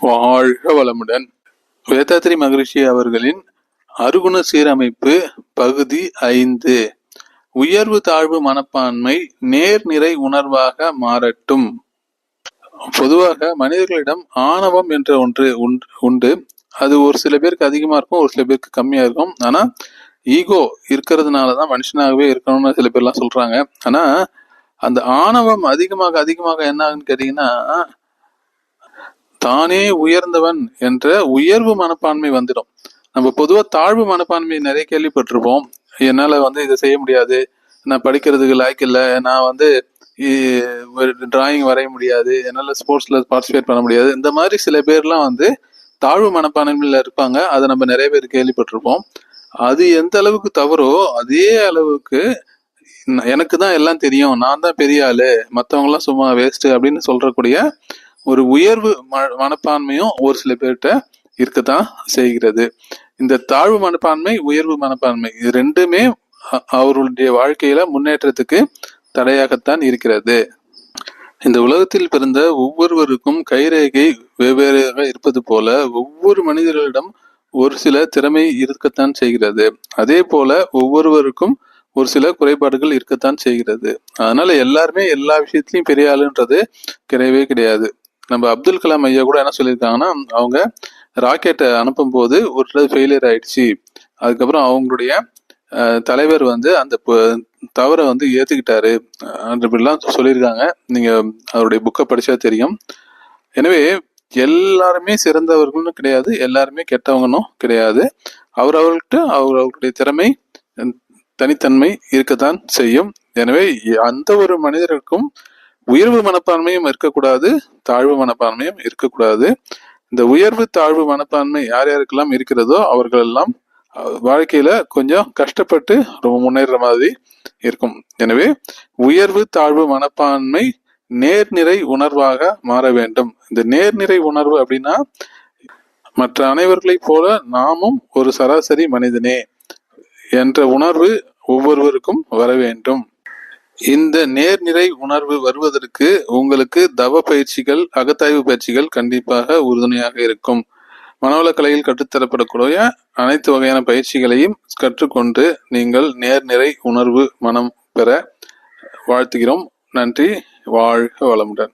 வாழ்க வளமுடன். வேதாத்ரி மகரிஷி அவர்களின் அருகுண சீரமைப்பு பகுதி ஐந்து. உயர்வு தாழ்வு மனப்பான்மை நேர்நிறை உணர்வாக மாறட்டும். பொதுவாக மனிதர்களிடம் ஆணவம் என்ற ஒன்று உண்டு- உண்டு. அது ஒரு சில பேருக்கு அதிகமா இருக்கும் ஒரு சில பேருக்கு கம்மியா இருக்கும். ஆனா ஈகோ இருக்கிறதுனால தான் மனுஷனாகவே இருக்கணும்னு சில பேர்லாம் சொல்றாங்க. ஆனா அந்த ஆணவம் அதிகமாக அதிகமாக என்ன ஆகுன்னு கேட்டீங்கன்னா தானே உயர்ந்தவன் என்ற உயர்வு மனப்பான்மை வந்துடும். நம்ம பொதுவாக தாழ்வு மனப்பான்மை நிறைய கேள்விப்பட்டிருப்போம். என்னால் வந்து இதை செய்ய முடியாது. நான் படிக்கிறதுக்கு லாய்க்கு இல்லை. நான் வந்து டிராயிங் வரைய முடியாது. என்னால் ஸ்போர்ட்ஸில் பார்ட்டிசிபேட் பண்ண முடியாது. இந்த மாதிரி சில பேர்லாம் வந்து தாழ்வு மனப்பான்மையில் இருப்பாங்க. அதை நம்ம நிறைய பேர் கேள்விப்பட்டிருப்போம். அது எந்த அளவுக்கு தவறோ அதே அளவுக்கு எனக்கு தான் எல்லாம் தெரியும். நான் தான் பெரிய ஆளு. மற்றவங்களாம் சும்மா வேஸ்ட்டு அப்படின்னு சொல்கிறக்கூடிய ஒரு உயர்வு மனப்பான்மையும் ஒரு சில பேர்கிட்ட இருக்கத்தான் செய்கிறது. இந்த தாழ்வு மனப்பான்மை உயர்வு மனப்பான்மை இது ரெண்டுமே அவர்களுடைய வாழ்க்கையில முன்னேற்றத்துக்கு தடையாகத்தான் இருக்கிறது. இந்த உலகத்தில் பிறந்த ஒவ்வொருவருக்கும் கைரேகை வெவ்வேறாக இருப்பது போல ஒவ்வொரு மனிதர்களிடம் ஒரு சில திறமை இருக்கத்தான் செய்கிறது. அதே போல ஒவ்வொருவருக்கும் ஒரு சில குறைபாடுகள் இருக்கத்தான் செய்கிறது. அதனால எல்லாருமே எல்லா விஷயத்திலையும் பெரிய ஆளுன்றது கிடையவே கிடையாது. நம்ம அப்துல் கலாம் ஐயா கூட என்ன சொல்லியிருக்காங்கன்னா அவங்க ராக்கெட்டை அனுப்பும் போது ஒரு ஃபெயிலியர் ஆயிடுச்சு. அதுக்கப்புறம் அவங்களுடைய தலைவர் வந்து அந்த ப- தவறை வந்து ஏத்துக்கிட்டாரு. அப்படிலாம் சொல்லியிருக்காங்க. நீங்க அவருடைய புக்கை படிச்சா தெரியும். எனவே எல்லாருமே சிறந்தவர்களும் கிடையாது. எல்லாருமே கெட்டவங்களும் கிடையாது. அவர் அவர் அவர்களுடைய திறமை தனித்தன்மை இருக்கத்தான் செய்யும். எனவே அந்த ஒரு மனிதருக்கும் உயர்வு மனப்பான்மையும் இருக்கக்கூடாது தாழ்வு மனப்பான்மையும் இருக்கக்கூடாது. இந்த உயர்வு தாழ்வு மனப்பான்மை யார் யாருக்கெல்லாம் இருக்கிறதோ அவர்கள் எல்லாம் வாழ்க்கையில கொஞ்சம் கஷ்டப்பட்டு ரொம்ப முன்னேற மாதிரி இருக்கும். எனவே உயர்வு தாழ்வு மனப்பான்மை நேர்நிறை உணர்வாக மாற வேண்டும். இந்த நேர்நிறை உணர்வு அப்படின்னா மற்ற அனைவர்களைப் போல நாமும் ஒரு சராசரி மனிதனே என்ற உணர்வு ஒவ்வொருவருக்கும் வர வேண்டும். இந்த நேர்நிறை உணர்வு வருவதற்கு உங்களுக்கு தவ பயிற்சிகள் அகத்தாய்வு பயிற்சிகள் கண்டிப்பாக உறுதுணையாக இருக்கும். மனவளக் கலையில் கற்றுத்தரப்படக்கூடிய அனைத்து வகையான பயிற்சிகளையும் கற்றுக்கொண்டு நீங்கள் நேர்நிறை உணர்வு மனம் பெற வாழ்த்துகிறோம். நன்றி வாழ்க வளமுடன்.